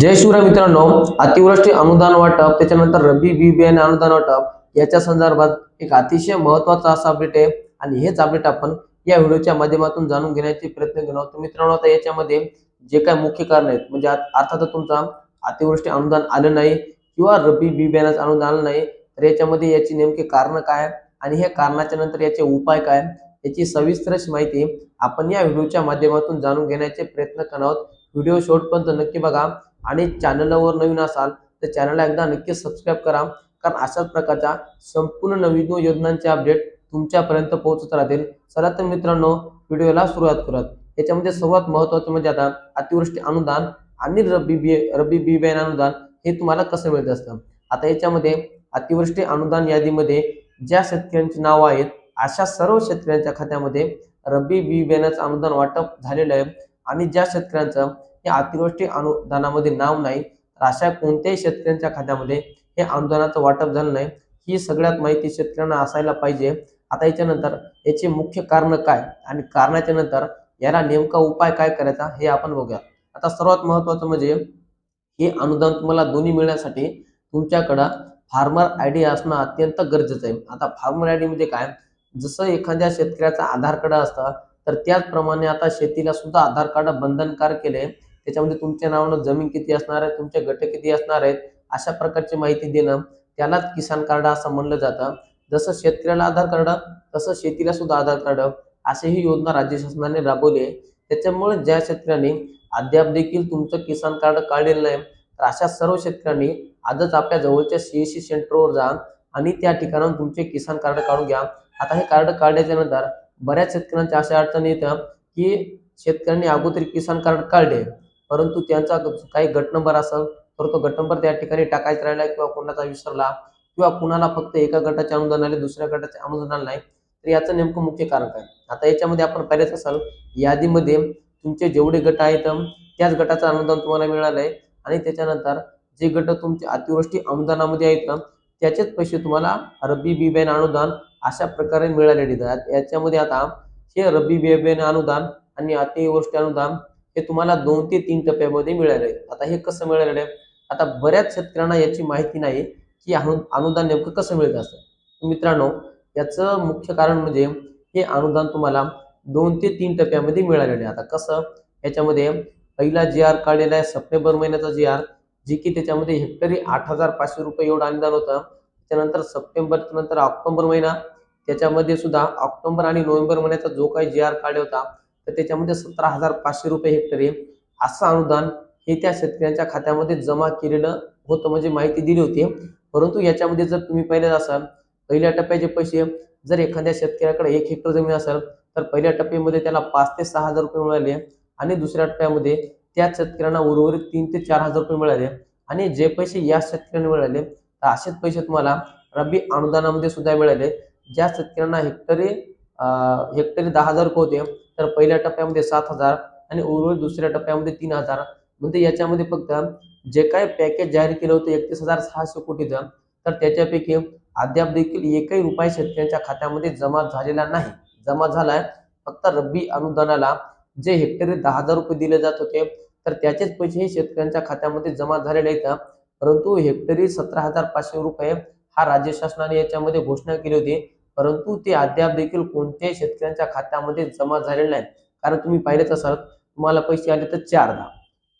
जय शिवराय मित्रांनो अतिवृष्टी अनुदान वाटप त्याच्यानंतर रब्बी बी बियाणे अनुदान वाटप याच्या संदर्भात एक अतिशय महत्त्वाचा असा अपडेट आहे. आणि हेच अपडेट आपण या व्हिडिओच्या माध्यमातून जाणून घेण्याचे प्रयत्न घेणार आहोत तर मित्रांनो आता याच्यामध्ये जे काय मुख्य कारण आहेत म्हणजे अर्थातच तुमचा अतिवृष्टी अनुदान आलं नाही किंवा रब्बी बी बियाण्याचं अनुदान आलं नाही तर याच्यामध्ये याची नेमकी कारण काय आहे आणि हे कारणाच्या नंतर याचे उपाय काय याची सविस्तर माहिती आपण या व्हिडिओच्या माध्यमातून जाणून घेण्याचे प्रयत्न करणार आहोत. व्हिडिओ शेवटपर्यंत नक्की बघा. आणि चॅनलवर नवीन असाल तर चॅनलला एकदा नक्की सबस्क्राईब करा कारण अशाच प्रकारच्या संपूर्ण नवीन योजनांचे अपडेट तुमच्यापर्यंत पोहोचत राहतील. चला तर मित्रांनो व्हिडिओला सुरुवात करूयात. याच्यामध्ये सर्वात महत्वाचं म्हणजे आता अतिवृष्टी अनुदान आणि रब्बी बी रब्बी बी बियाणे अनुदान हे तुम्हाला कसं मिळत असतं? आता याच्यामध्ये अतिवृष्टी अनुदान यादीमध्ये ज्या शेतकऱ्यांची नावं आहेत अशा सर्व शेतकऱ्यांच्या खात्यामध्ये रब्बी बी बियाण्याचं अनुदान वाटप झालेलं आहे. आणि ज्या शेतकऱ्यांचं हे अतिवृष्टी अनुदानामध्ये नाव नाही तर अशा कोणत्याही शेतकऱ्यांच्या खात्यामध्ये हे अनुदानाचं वाटप झालं नाही. ही सगळ्यात माहिती शेतकऱ्यांना असायला पाहिजे. आता याच्यानंतर याचे मुख्य कारण काय आणि कारणाच्या नंतर याला नेमका उपाय काय करायचा हे आपण बघूया. आता सर्वात महत्वाचं म्हणजे हे अनुदान तुम्हाला दोन्ही मिळण्यासाठी तुमच्याकडं फार्मर आय डी असणं अत्यंत गरजेचं आहे. आता फार्मर आय डी म्हणजे काय? जसं एखाद्या शेतकऱ्याचा आधार कार्ड असतं तर त्याचप्रमाणे आता शेतीला सुद्धा आधार कार्ड बंधनकार केले. त्याच्यामध्ये तुमच्या नावानं जमीन किती असणार आहे तुमचे गट किती असणार आहेत अशा प्रकारची माहिती देणं त्यालाच किसान कार्ड असं म्हणलं जातं. जसं शेतकऱ्याला आधार कार्ड तसं शेतीला सुद्धा आधार कार्ड अशी ही योजना राज्य शासनाने राबवली आहे. त्याच्यामुळे ज्या शेतकऱ्यांनी अद्याप देखील तुमचं किसान कार्ड काढलेलं नाही तर अशा सर्व शेतकऱ्यांनी आजच आपल्या जवळच्या सीएससी सेंटरवर जा आणि त्या ठिकाणाहून तुमचे किसान कार्ड काढून घ्या. आता हे कार्ड काढल्याच्या नंतर बऱ्याच शेतकऱ्यांच्या अशा अडचणी येतं की शेतकऱ्यांनी अगोदर किसान कार्ड काढले. परंतु त्यांचा काही गट नंबर असेल तर तो गट नंबर त्या ठिकाणी टाकायचा राहिला किंवा कोणाचा विसरला किंवा कुणाला फक्त एका गटाचे अनुदान आले दुसऱ्या गटाचे अनुदान नाही तर याचं नेमकं मुख्य कारण काय? आता याच्यामध्ये आपण पाहिलेच असाल यादीमध्ये तुमचे जेवढे गट आहेत त्याच गटाचं अनुदान तुम्हाला मिळालं आहे आणि त्याच्यानंतर जे गट तुमचे अतिवृष्टी अनुदानामध्ये आहेत त्याचेच पैसे तुम्हाला रब्बी बी बियाणे अनुदान अशा प्रकारे मिळालेले आहेत. याच्यामध्ये आता हे रब्बी बिबेन बियाणे अनुदान आणि अतिवृष्टी अनुदान हे तुम्हाला दोन ते तीन टप्प्यामध्ये मिळाले आहे. आता हे कसं मिळालेलं आहे? आता बऱ्याच शेतकऱ्यांना याची माहिती नाही की अनु अनुदान नेमकं कसं मिळत असतं. मित्रांनो याचं मुख्य कारण म्हणजे हे अनुदान तुम्हाला दोन ते तीन टप्प्यामध्ये मिळालेलं आहे. आता कसं? याच्यामध्ये पहिला जी आर काढलेला आहे सप्टेंबर महिन्याचा जी आर जी की त्याच्यामध्ये हेक्टरी आठ हजार पाचशे रुपये एवढं अनुदान होतं. त्यानंतर सप्टेंबर नंतर ऑक्टोबर महिना त्याच्यामध्ये सुद्धा ऑक्टोबर आणि नोव्हेंबर महिन्याचा जो काही जी आर काढला होता तर त्याच्यामध्ये सतरा हजार पाचशे रुपये हेक्टरी असं अनुदान हे त्या शेतकऱ्यांच्या खात्यामध्ये जमा केलेलं होतं म्हणजे माहिती दिली होती. परंतु याच्यामध्ये जर तुम्ही पाहिलं असाल पहिल्या टप्प्याचे पैसे जर एखाद्या शेतकऱ्याकडे एक हेक्टर जमीन असेल तर पहिल्या टप्प्यामध्ये त्याला पाच ते सहा हजार रुपये मिळाले आणि दुसऱ्या टप्प्यामध्ये त्याच शेतकऱ्यांना उर्वरित तीन ते चार हजार रुपये मिळाले. आणि जे पैसे या शेतकऱ्यांना मिळाले तर असेच पैसे तुम्हाला रब्बी अनुदानामध्ये सुद्धा मिळाले. ज्या शेतकऱ्यांना हेक्टरी हेक्टरी दहा हजार रुपये होते तर पहिल्या टप्प्यामध्ये सात हजार आणि उर्वरित दुसऱ्या टप्प्यामध्ये तीन हजार. म्हणजे याच्यामध्ये फक्त जे काय पॅकेज जाहीर केलं होतं एकतीस हजार सहाशे कोटीचं तर त्याच्यापैकी अद्याप देखील एकही रुपये शेतकऱ्यांच्या खात्यामध्ये जमा झालेला नाही. जमा झालाय फक्त रब्बी अनुदानाला जे हेक्टरी दहा हजार रुपये दिले जात होते तर त्याचेच पैसे हे शेतकऱ्यांच्या खात्यामध्ये जमा झालेले आहेत. परंतु हेक्टरी सतरा हजार पाचशे रुपये हा राज्य शासनाने याच्यामध्ये घोषणा केली होती. परंतु ते अद्याप देखील कोणत्याही शेतकऱ्यांच्या खात्यामध्ये जमा झालेले नाहीत. कारण तुम्ही पाहिलेच असाल तुम्हाला पैसे आले तर चारदा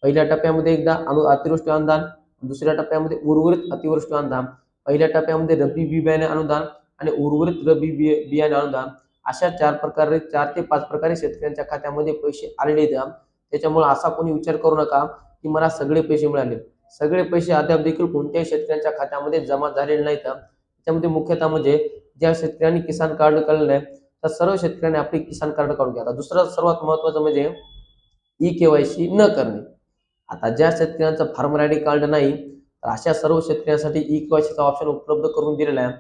पहिल्या टप्प्यामध्ये एकदा अनु अतिवृष्टी अनुदान दुसऱ्या टप्प्यामध्ये उर्वरित अतिवृष्टी अनुदान पहिल्या टप्प्यामध्ये रब्बी बी बियाणे अनुदान आणि उर्वरित रब्बी बियाणे अनुदान. अशा चार प्रकारे चार ते पाच प्रकारे शेतकऱ्यांच्या खात्यामध्ये पैसे आलेले आहेत. त्याच्यामुळे असा कोणी विचार करू नका की मला सगळे पैसे मिळाले. सगळे पैसे अद्याप देखील कोणत्याही शेतकऱ्यांच्या खात्यामध्ये जमा झालेले नाहीत. त्याच्यामध्ये मुख्यतः म्हणजे ज्या शेतकऱ्यांनी किसान कार्ड काढलेलं आहे तर सर्व शेतकऱ्यांनी आपले किसान कार्ड काढून घ्या. आता दुसरं सर्वात महत्वाचं म्हणजे ई केवायसी न करणे. आता ज्या शेतकऱ्यांचं फार्मर आय डी कार्ड नाही तर अशा सर्व शेतकऱ्यांसाठी ई केवायसीचा ऑप्शन उपलब्ध करून दिलेला आहे.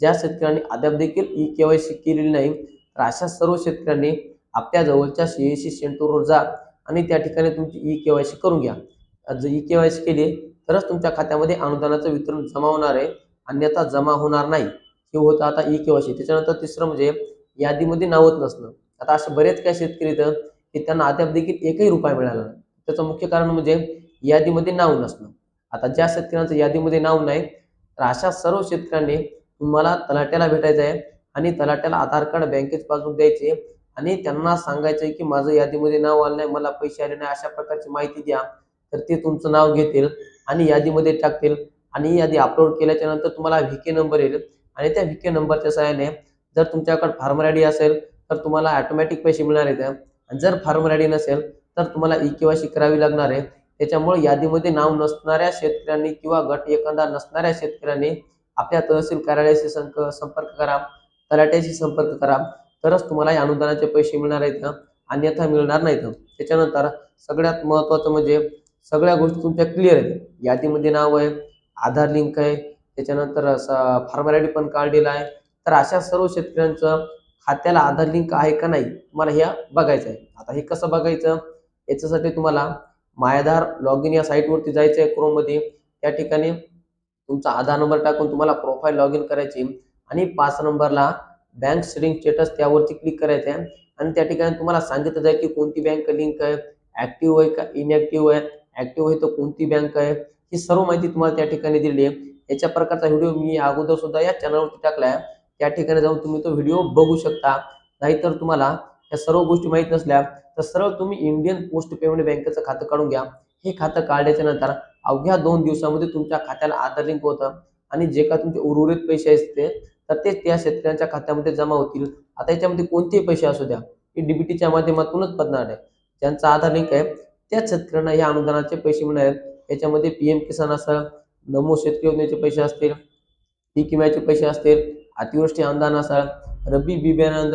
ज्या शेतकऱ्यांनी अद्याप देखील ई केवायसी केलेली नाही तर अशा सर्व शेतकऱ्यांनी आपल्या जवळच्या सीएससी सेंटरवर जा आणि त्या ठिकाणी तुमची ई केवायसी करून घ्या. जर ई केवायसी केली तरच तुमच्या खात्यामध्ये अनुदानाचं वितरण जमा होणार आहे. अन्यथा जमा होणार नाही. हे होतं आता ई केवायसी त्याच्यानंतर तिसरं म्हणजे यादीमध्ये नावच नसणं. आता असे बरेच काही शेतकरी इथं की त्यांना अद्याप देखील एकही रुपया मिळाला नाही. त्याचं मुख्य कारण म्हणजे यादीमध्ये नाव नसणं. आता ज्या शेतकऱ्यांचं यादीमध्ये नाव नाही तर अशा सर्व शेतकऱ्यांनी तुम्हाला तलाट्याला भेटायचं आहे आणि तलाट्याला आधार कार्ड बँकेत पासबुक द्यायचे आणि त्यांना सांगायचं आहे की माझं यादीमध्ये नाव आलं नाही मला पैसे आले नाही अशा प्रकारची माहिती द्या. तर ते तुमचं नाव घेतील आणि यादीमध्ये टाकतील आणि यादी अपलोड केल्याच्यानंतर तुम्हाला व्हीके नंबर येईल. आणि त्या व्हीके नंबरच्या सहाय्याने जर तुमच्याकडे फार्मर आय डी असेल तर तुम्हाला ऑटोमॅटिक पैसे मिळणार आहेत आणि जर फार्मर आय डी नसेल तर तुम्हाला ई केवायसी करावी लागणार आहे. त्याच्यामुळे यादीमध्ये नाव नसणाऱ्या शेतकऱ्यांनी किंवा गट एखादा नसणाऱ्या शेतकऱ्यांनी आपल्या तहसील कार्यालयाशी संक संपर्क करा तलाट्याशी संपर्क करा. तरच तुम्हाला या अनुदानाचे पैसे मिळणार आहेत अन्यथा मिळणार नाहीत त्याच्यानंतर सगळ्यात महत्त्वाचं म्हणजे सगळ्या गोष्टी तुमच्या क्लिअर आहेत. यादीमध्ये नाव आहे आधार लिंक आहे त्याच्यानंतर फार्मर आय डी पण काढलेला आहे. तर अशा सर्व शेतकऱ्यांचं खात्याला आधार लिंक आहे का नाही तुम्हाला हे बघायचं आहे आता हे कसं बघायचं? याच्यासाठी तुम्हाला मायाधार लॉग इन या साईटवरती जायचं आहे क्रोममध्ये त्या ठिकाणी तुमचा आधार नंबर टाकून तुम्हाला प्रोफाईल लॉग इन करायची. आणि पाच नंबरला बँक सेटिंग स्टेटस त्यावरती क्लिक करायचं आहे आणि त्या ठिकाणी तुम्हाला सांगितलं जाईल की कोणती बँक लिंक आहे ऍक्टिव्ह आहे का इनॅक्टिव्ह आहे? ऍक्टिव्ह आहे तर कोणती बँक आहे? ही सर्व माहिती तुम्हाला त्या ठिकाणी दिली आहे. याच्या प्रकारचा व्हिडिओ मी अगोदर सुद्धा या चॅनलवरती टाकलाय. त्या ठिकाणी जाऊन तुम्ही तो व्हिडिओ बघू शकता. नाहीतर तुम्हाला या सर्व गोष्टी माहीत नसल्या तर सरळ तुम्ही इंडियन पोस्ट पेमेंट बँकेचं खातं काढून घ्या. हे खातं काढल्याच्या नंतर अवघ्या दोन दिवसामध्ये तुमच्या खात्याला आधार लिंक होतं. आणि जे का तुमचे उर्वरित पैसे असते तर ते त्या शेतकऱ्यांच्या खात्यामध्ये जमा होतील. आता याच्यामध्ये कोणतेही पैसे असू द्या. हे डीबीटीच्या माध्यमातूनच पडणार आहे. ज्यांचा आधार लिंक आहे त्याच शेतकऱ्यांना या अनुदानाचे पैसे मिळणार आहेत. याच्यामध्ये पी एम किसान असं नमो शेतकरी योजनेचे पैसे असतील पीक विम्याचे पैसे असतील अतिवृष्टी अनुदान असाल रब्बी बी बियाणं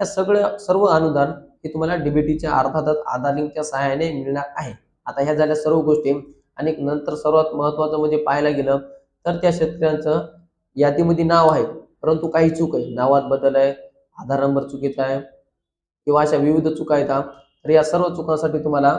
या सगळं सर्व अनुदान हे तुम्हाला डीबीटीच्या अर्थातच आधार लिंकच्या सहाय्याने मिळणार आहे. आता ह्या झाल्या सर्व गोष्टी आणि नंतर सर्वात महत्त्वाचं म्हणजे पाहायला गेलं तर त्या शेतकऱ्यांचं यादीमध्ये नाव आहे परंतु काही चूक आहे. नावात बदल आहे आधार नंबर चुकीचा आहे किंवा अशा विविध चुका आहेत तर या सर्व चुकांसाठी तुम्हाला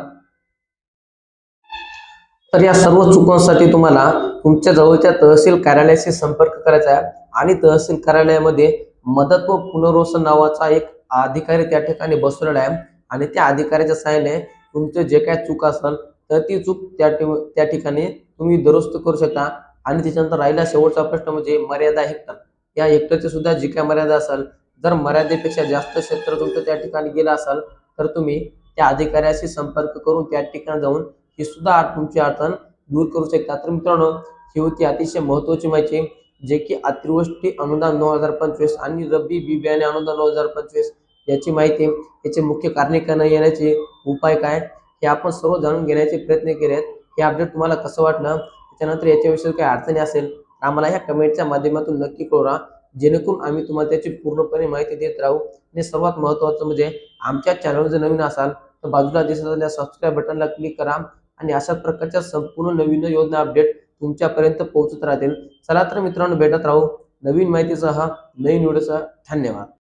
तर या सर्व चुकांसाठी तुम्हाला तुमच्या जवळच्या तहसील कार्यालयाशी संपर्क करायचा आहे. आणि तहसील कार्यालयामध्ये मदत व पुनर्वसन नावाचा एक अधिकारी त्या ठिकाणी बसवलेला आहे. आणि त्या अधिकाऱ्याच्या सहाय्याने तुमचे जे काय चूक असेल तर ती चूक त्या त्या ठिकाणी तुम्ही दुरुस्त करू शकता. आणि त्याच्यानंतर राहिला शेवटचा प्रश्न म्हणजे मर्यादा हेक्टर या हेक्टरची सुद्धा जी काय मर्यादा असेल जर मर्यादेपेक्षा जास्त क्षेत्र तुमचं त्या ठिकाणी गेलं असेल तर तुम्ही त्या अधिकाऱ्याशी संपर्क करून त्या ठिकाणी जाऊन ही सुद्धा तुमची अडचण दूर करू शकता. तर मित्रांनो ही होती अतिशय महत्वाची माहिती जे की अतिवृष्टी अनुदान नऊ हजार पंचवीस आणि रब्बी बी बियाणे अनुदान नऊ हजार पंचवीस याची माहिती याचे मुख्य कारणे येण्याचे उपाय काय हे आपण सर्व जाणून घेण्याचे प्रयत्न केले आहेत हे अपडेट तुम्हाला कसं वाटलं त्याच्यानंतर याच्याविषयी काही अडचणी असेल तर आम्हाला ह्या कमेंटच्या माध्यमातून नक्की कळवा. जेणेकरून आम्ही तुम्हाला त्याची पूर्णपणे माहिती देत राहू. आणि सर्वात महत्त्वाचं म्हणजे आमच्या चॅनल जर नवीन असाल तर बाजूला दिसत असलेल्या सबस्क्राईब बटनला क्लिक करा. आणि अशाच प्रकारच्या संपूर्ण नवीन योजना अपडेट तुमच्यापर्यंत पोहोचत राहतील. चला तर मित्रांनो भेटत राहू नवीन माहितीसह नवीन व्हिडिओसह धन्यवाद.